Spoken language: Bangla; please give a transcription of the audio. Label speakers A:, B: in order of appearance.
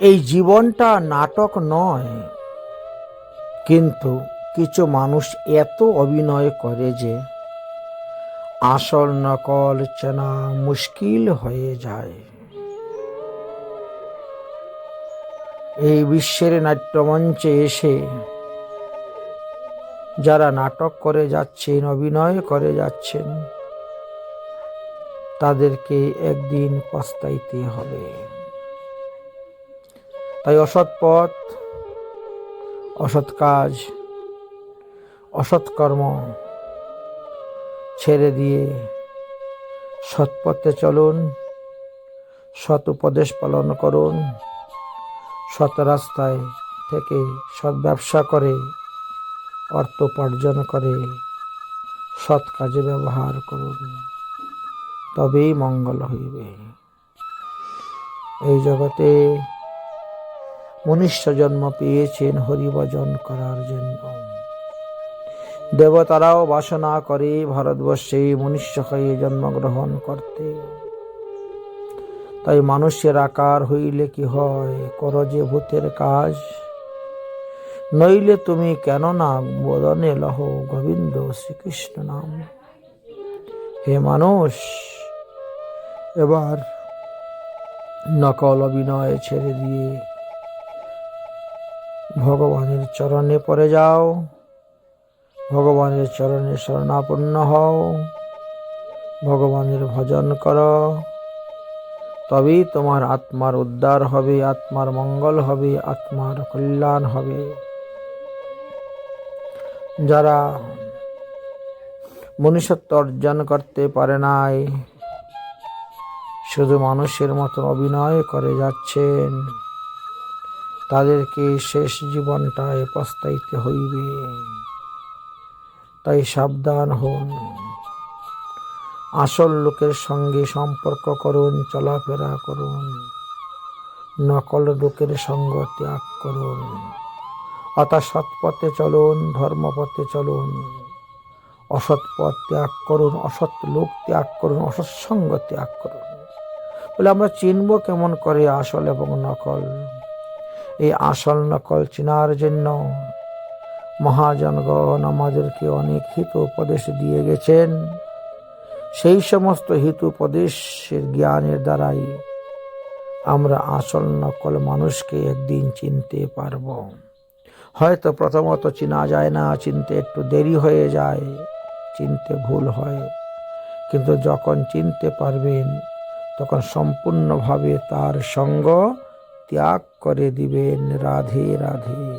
A: এই জীবনটা নাটক নয়। কিন্তু কিছু মানুষ এত অভিনয় করে যে আসল নকল চেনা মুশকিল হয়ে যায়। এই বিশ্বের নাট্যমঞ্চে এসে যারা নাটক করে যাচ্ছেন, অভিনয় করে যাচ্ছেন, তাদেরকে একদিন পস্তাইতে হবে। তাই অসৎ পথ, অসৎ কাজ, অসৎ কর্ম ছেড়ে দিয়ে সৎ পথে চলুন, সৎ উপদেশ পালন করুন, সৎ রাস্তায় থেকে সৎ ব্যবসা করে, অর্থ উপার্জন করে, সৎ কাজে ব্যবহার করুন। তবেই মঙ্গল হইবে। এই জগতে মনুষ্য জন্ম পেয়েছেন হরিভজন করার জন্য। দেবতারাও বাসনা করে ভারতবর্ষে মনুষ্য হয়ে জন্মগ্রহণ করতে। তাই মানুষের আকার হইলে কি হয়? কর যে ভূতের কাজ। নইলে তুমি কেন না বদনে লহ গোবিন্দ শ্রীকৃষ্ণ নাম। হে মানুষ, এবার নকল অভিনয় ছেড়ে দিয়ে ভগবানের চরণে পড়ে যাও। ভগবানের চরণে শরণাপন্ন হও। ভগবানের ভজন করো। তবেই তোমার আত্মার উদ্ধার হবে, আত্মার মঙ্গল হবে, আত্মার কল্যাণ হবে। যারা মনুষ্যত্ব অর্জন করতে পারে নাই, শুধু মানুষের মতো অভিনয় করে যাচ্ছেন। তাদেরকে শেষ জীবনটায় পস্তাইতে হইবে। তাই সাবধান হন। আসল লোকের সঙ্গে সম্পর্ক করুন, চলাফেরা করুন। নকল লোকের সঙ্গ ত্যাগ করুন। অর্থাৎ সৎপথে চলুন ধর্মপথে চলুন। অসৎ পথ ত্যাগ করুন, অসৎ লোক ত্যাগ করুন, অসৎ সঙ্গ ত্যাগ করুন। বলে আমরা চিনব কেমন করে আসল এবং নকল। এই আসল নকল চেনার জন্য মহাজনগণ আমাদেরকে অনেক হিত উপদেশ দিয়ে গেছেন। সেই সমস্ত হিত উপদেশের জ্ঞানের দ্বারাই আমরা আসল নকল মানুষকে একদিন চিনতে পারব। হয়তো প্রথমত চেনা যায় না, চিনতে একটু দেরি হয়ে যায়, চিনতে ভুল হয়। কিন্তু যখন চিনতে পারবেন, তখন সম্পূর্ণভাবে তার সঙ্গ ত্যাগ করে দিবেন। রাধে রাধে।